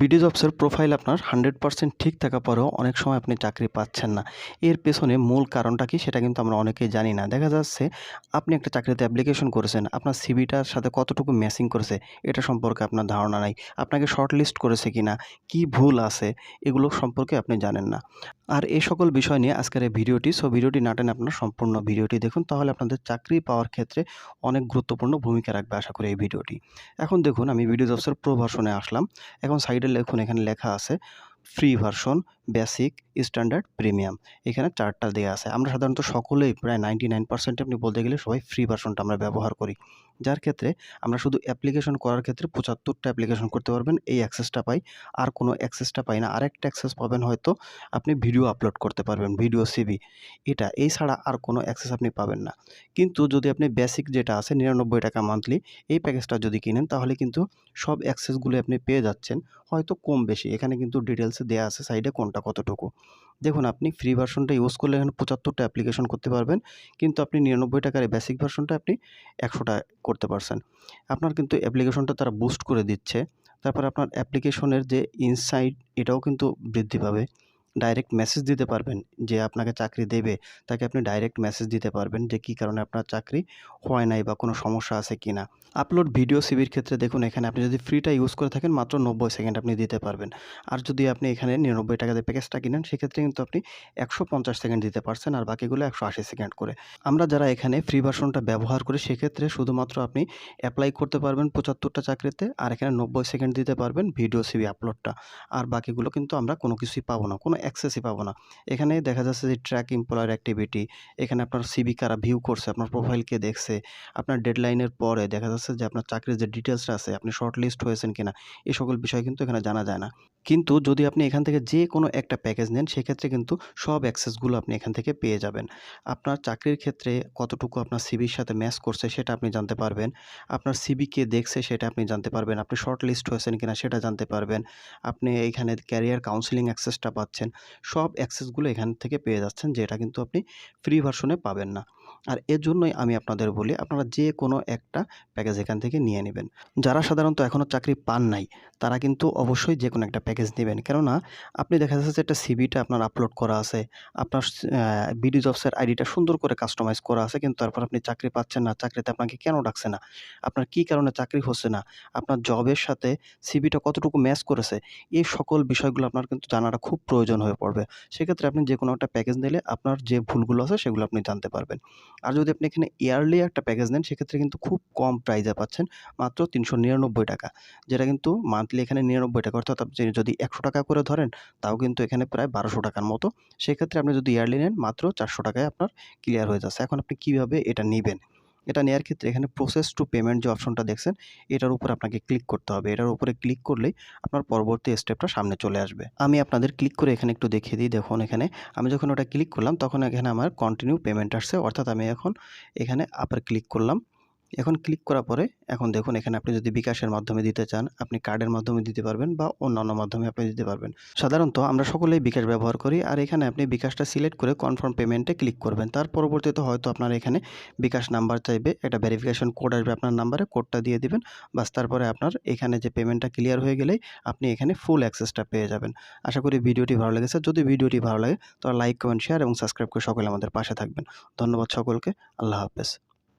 BD জবসের profile আপনার hundred percent ঠিক থাকা পরেও অনেক সময় আপনি চাকরি পাচ্ছেন না। এর পেছনে মূল কারণটা কি সেটা কিন্তু আমরা অনেকেই জানি না। দেখা যাচ্ছে আপনি একটা চাকরিতে অ্যাপ্লিকেশন করেছেন, আপনার সিভিটার সাথে কতটুকু ম্যাচিং করেছে এটা সম্পর্কে আপনার ধারণা নাই। আপনাকে শর্ট লিস্ট করেছে কি না কী ভুল আছে, এগুলো সম্পর্কে আপনি জানেন না। আর এই সকল বিষয় নিয়ে আজকের এই ভিডিওটি সো ভিডিওটি নাটেন আপনার সম্পূর্ণ ভিডিওটি দেখুন, তাহলে আপনাদের চাকরি পাওয়ার ক্ষেত্রে অনেক গুরুত্বপূর্ণ ভূমিকা রাখবে আশা করি এই ভিডিওটি। এখন দেখুন, আমি ভিডিও জবসের প্রো ভার্সনে আসলাম। এখন সাইডে লেখুন, এখানে লেখা আছে free version, basic, standard, premium. এখানে চারটা দেওয়া আছে। আমরা সাধারণত সকলেই প্রায় নাইনটি নাইন পার্সেন্ট আপনি বলতে গেলে সবাই ফ্রি ভার্সনটা আমরা ব্যবহার করি। যার ক্ষেত্রে আমরা শুধু অ্যাপ্লিকেশন করার ক্ষেত্রে পঁচাত্তরটা অ্যাপ্লিকেশন করতে পারবেন, এই অ্যাক্সেসটা পাই। আর কোনো অ্যাক্সেসটা পাই না। আরেকটা অ্যাক্সেস পাবেন হয়তো আপনি ভিডিও আপলোড করতে পারবেন ভিডিও সিবি এটা, এই ছাড়া আর কোনো অ্যাক্সেস আপনি পাবেন না। কিন্তু যদি আপনি বেসিক যেটা আছে, নিরানব্বই টাকা মান্থলি এই প্যাকেজটা যদি কিনেন, তাহলে কিন্তু সব অ্যাক্সেসগুলো আপনি পেয়ে যাচ্ছেন। হয়তো কম বেশি। এখানে কিন্তু ডিটেলসে দেওয়া আছে সাইডে কোনটা কতটুকু। দেখুন, আপনি ফ্রি ভার্সনটা ইউজ করলে এখানে পঁচাত্তরটা অ্যাপ্লিকেশন করতে পারবেন। কিন্তু আপনি নিরানব্বই টাকার বেসিক ভার্সনটা আপনি একশোটা করতে পারছেন। আপনার কিন্তু অ্যাপ্লিকেশনটা তারা বুস্ট করে দিচ্ছে। তারপর আপনার অ্যাপ্লিকেশনের যে ইনসাইট এটাও কিন্তু বৃদ্ধি পাবে। ডাইরেক্ট মেসেজ দিতে পারবেন যে আপনাকে চাকরি দেবে, তাকে আপনি ডাইরেক্ট মেসেজ দিতে পারবেন যে কী কারণে আপনার চাকরি হয় নাই বা কোনো সমস্যা আছে কি না। আপলোড ভিডিও সিবির ক্ষেত্রে দেখুন, এখানে আপনি যদি ফ্রিটা ইউজ করে থাকেন, মাত্র নব্বই সেকেন্ড আপনি দিতে পারবেন। আর যদি আপনি এখানে নিরানব্বই টাকা দিয়ে প্যাকেজটা কিনেন, সেক্ষেত্রে কিন্তু আপনি একশো পঞ্চাশ সেকেন্ড দিতে পারছেন আর বাকিগুলো একশো আশি সেকেন্ড করে। আমরা যারা এখানে ফ্রি ভার্সনটা ব্যবহার করি, সেক্ষেত্রে শুধুমাত্র আপনি অ্যাপ্লাই করতে পারবেন পঁচাত্তরটা চাকরিতে আর এখানে নব্বই সেকেন্ড দিতে পারবেন ভিডিও সিবি আপলোডটা আর বাকিগুলো কিন্তু আমরা কোনো কিছুই পাবো না, কোনো অ্যাক্সেসই পাবো না। এখানে দেখা যাচ্ছে যে ট্র্যাক এমপ্লয়ার অ্যাক্টিভিটি এখানে আপনার সিবি কারা ভিউ করছে, আপনার প্রোফাইলকে দেখছে, আপনার ডেডলাইনের পরে দেখা যাচ্ছে যে আপনার চাকরির যে ডিটেলসটা আছে, আপনি শর্ট লিস্ট হয়েছেন কিনা, এই সকল বিষয় কিন্তু এখানে জানা যায় না। কিন্তু যদি আপনি এখান থেকে যে কোনো একটা প্যাকেজ নেন, সেক্ষেত্রে কিন্তু সব অ্যাক্সেসগুলো আপনি এখান থেকে পেয়ে যাবেন। আপনার চাকরির ক্ষেত্রে কতটুকু আপনার সিবির সাথে ম্যাচ করছে, সেটা আপনি জানতে পারবেন। আপনার সিবি কে দেখছে, সেটা আপনি জানতে পারবেন। আপনি শর্ট লিস্ট হয়েছেন কিনা, সেটা জানতে পারবেন। আপনি এইখানে ক্যারিয়ার কাউন্সিলিং অ্যাক্সেসটা পাচ্ছেন। সব অ্যাক্সেসগুলো এখান থেকে পেয়ে যাচ্ছেন যেটা কিন্তু আপনি ফ্রি ভার্সনে পাবেন না। আর এর জন্যই আমি আপনাদের বলি, আপনারা যে কোনো একটা প্যাকেজ এখান থেকে নিয়ে নেবেন। যারা সাধারণত এখনও চাকরি পান নাই, তারা কিন্তু অবশ্যই যে কোনো একটা প্যাকেজ নেবেন। কেননা, আপনি দেখা যাচ্ছে যে একটা সিবিটা আপনার আপলোড করা আছে, আপনার বিডি জবসের আইডিটা সুন্দর করে কাস্টমাইজ করা আছে, কিন্তু তারপর আপনি চাকরি পাচ্ছেন না, চাকরিতে আপনাকে কেন ডাকছে না? আপনার কি কারণে চাকরি হচ্ছে না? আপনার জবের সাথে সিবিটা কতটুকু ম্যাচ করেছে? এই সকল বিষয়গুলো আপনার কিন্তু জানাটা খুব প্রয়োজন হয়ে পড়বে। সেক্ষেত্রে আপনি যে কোনো একটা প্যাকেজ নিলে আপনার যে ভুলগুলো আছে সেগুলো আপনি জানতে পারবেন। আর যদি আপনি এখানে ইয়ারলি একটা প্যাকেজ নেন, সেক্ষেত্রে কিন্তু খুব কম প্রাইজে পাচ্ছেন, মাত্র তিনশো নিরানব্বই টাকা। যেটা কিন্তু মান্থলি এখানে নিরানব্বই টাকা, অর্থাৎ আপনি যদি একশো টাকা করে ধরেন, তাও কিন্তু এখানে প্রায় বারোশো টাকার মতো। সেক্ষেত্রে আপনি যদি ইয়ারলি নেন, মাত্র চারশো টাকায় আপনার ক্লিয়ার হয়ে যাচ্ছে। এখন আপনি কীভাবে এটা নেবেন? এটা নেওয়ার ক্ষেত্রে এখানে প্রসেস টু পেমেন্ট যে অপশনটা দেখছেন, এটার উপর আপনাকে ক্লিক করতে হবে। এটার উপরে ক্লিক করলেই আপনার পরবর্তী স্টেপটা সামনে চলে আসবে। আমি আপনাদের ক্লিক করে এখানে একটু দেখিয়ে দিই। দেখুন এখানে আমি যখন ওটা ক্লিক করলাম, তখন এখানে আমার কন্টিনিউ পেমেন্ট আসছে। অর্থাৎ আমি এখন এখানে আবার ক্লিক করলাম। এখন ক্লিক করার পরে, এখন দেখুন এখানে আপনি যদি বিকাশের মাধ্যমে দিতে চান, আপনি কার্ডের মাধ্যমে দিতে পারবেন বা অন্যান্য মাধ্যমে আপনি দিতে পারবেন। সাধারণত আমরা সকলেই বিকাশ ব্যবহার করি আর এখানে আপনি বিকাশটা সিলেক্ট করে কনফার্ম পেমেন্টে ক্লিক করবেন। তার পরবর্তীতে হয়তো আপনার এখানে বিকাশ নাম্বার চাইবে, একটা ভেরিফিকেশন কোড আসবে আপনার নাম্বারে কোডটা দিয়ে দিবেন। বাস তারপরে আপনার এখানে যে পেমেন্টটা ক্লিয়ার হয়ে গেলেই আপনি এখানে ফুল অ্যাক্সেসটা পেয়ে যাবেন। আশা করি ভিডিওটি ভালো লেগেছে। যদি ভিডিওটি ভালো লাগে তো লাইক কমেন্ট শেয়ার এবং সাবস্ক্রাইব করে সকলে আমাদের পাশে থাকবেন। ধন্যবাদ সকলকে। আল্লাহ হাফেজ।